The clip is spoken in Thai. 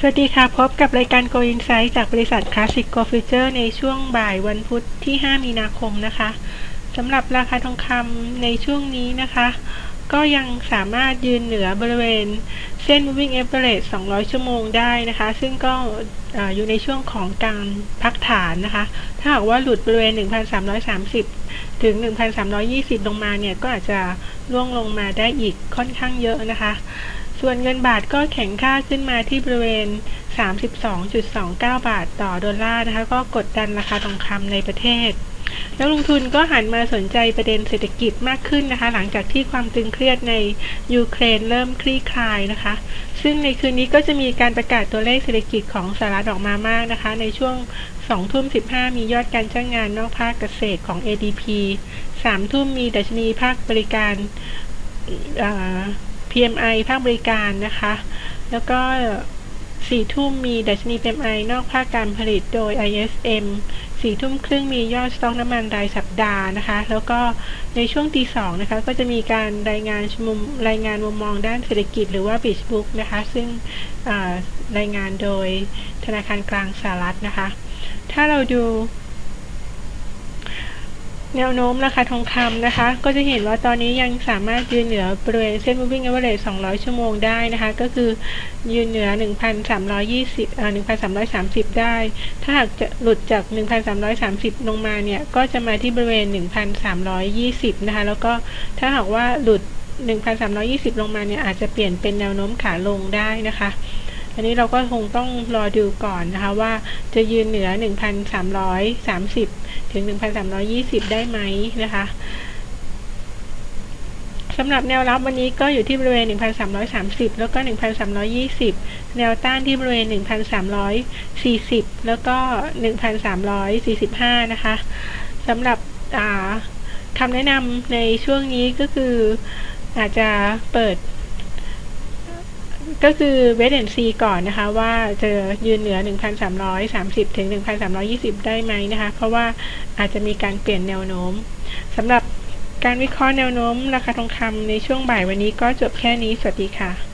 สวัสดีค่ะ พบกับรายการ Go Insight จากบริษัท Classic Go Future ในช่วงบ่ายวันพุธที่ 5 มีนาคมนะคะสำหรับราคาทองคำในช่วงนี้นะคะ ก็ยังสามารถยืนเหนือบริเวณเส้น moving average 200 ชั่วโมงได้นะคะ ซึ่งก็อยู่ในช่วงของการพักฐานนะคะ ถ้าหากว่าหลุดบริเวณ 1,330 ถึง 1,320 ลงมาเนี่ย ก็อาจจะล่วงลงมาได้อีกค่อนข้างเยอะนะคะ ส่วนเงินบาทก็แข็งค่าขึ้นมาที่บริเวณ 32.29 บาทต่อดอลลาร์นะคะ ก็กดดันราคาทองคำในประเทศนักลงทุนก็หันมาสนใจประเด็นเศรษฐกิจมากขึ้นนะคะ หลังจากที่ความตึงเครียดในยูเครนเริ่มคลี่คลายนะคะ ซึ่งในคืนนี้ก็จะมีการประกาศตัวเลขเศรษฐกิจของสหรัฐออกมามากนะคะ ในช่วง2ทุ่ม15 มียอดการจ้างงานนอกภาคเกษตรของ ADP 3ทุ่มมีดัชนีภาคบริการ PMI ภาคบริการนะคะ แล้วก็สี่ทุ่มมีดัชนี PMI นอกภาคการผลิตโดย ISM สี่ทุ่มครึ่งมียอดสต็อกน้ำมันรายสัปดาห์นะคะ แล้วก็ในช่วงตีสองนะคะ ก็จะมีการรายงานมุมรายงานมุมมองด้านเศรษฐกิจหรือว่า b i t c h Book นะคะ ซึ่งรายงานโดยธนาคารกลางสหรัฐนะคะ ถ้าเราดู แนวโน้มราคาทองคำนะคะ ก็จะเห็นว่าตอนนี้ยังสามารถยืนเหนือบริเวณเส้น moving average 200 ชั่วโมงได้นะคะ ก็คือยืนเหนือ 1,320เอ่อ1,330 ได้ ถ้าหากจะหลุดจาก 1,330 ลงมาเนี่ย ก็จะมาที่บริเวณ 1,320 นะคะ แล้วก็ถ้าหากว่าหลุด 1,320 ลงมาเนี่ย อาจจะเปลี่ยนเป็นแนวโน้มขาลงได้นะคะ อันนี้เราก็คงต้องรอดูก่อนนะคะว่าจะยืนเหนือ 1,330 ถึง 1,320 ได้ไหมนะคะสำหรับแนวรับวันนี้ก็อยู่ที่บริเวณ 1,330 แล้วก็ 1,320 แนวต้านที่บริเวณ 1,340 แล้วก็ 1,345 นะคะสำหรับคำแนะนำในช่วงนี้ก็คืออาจจะเปิด ก็คือเวทแอนซีก่อนนะคะ ว่าจะยืนเหนือ 1,330 ถึง 1,320 ได้ไหมนะคะ เพราะว่าอาจจะมีการเปลี่ยนแนวโน้มสำหรับการวิเคราะห์แนวโน้ม ราคาทองคำในช่วงบ่ายวันนี้ก็จบแค่นี้ สวัสดีค่ะ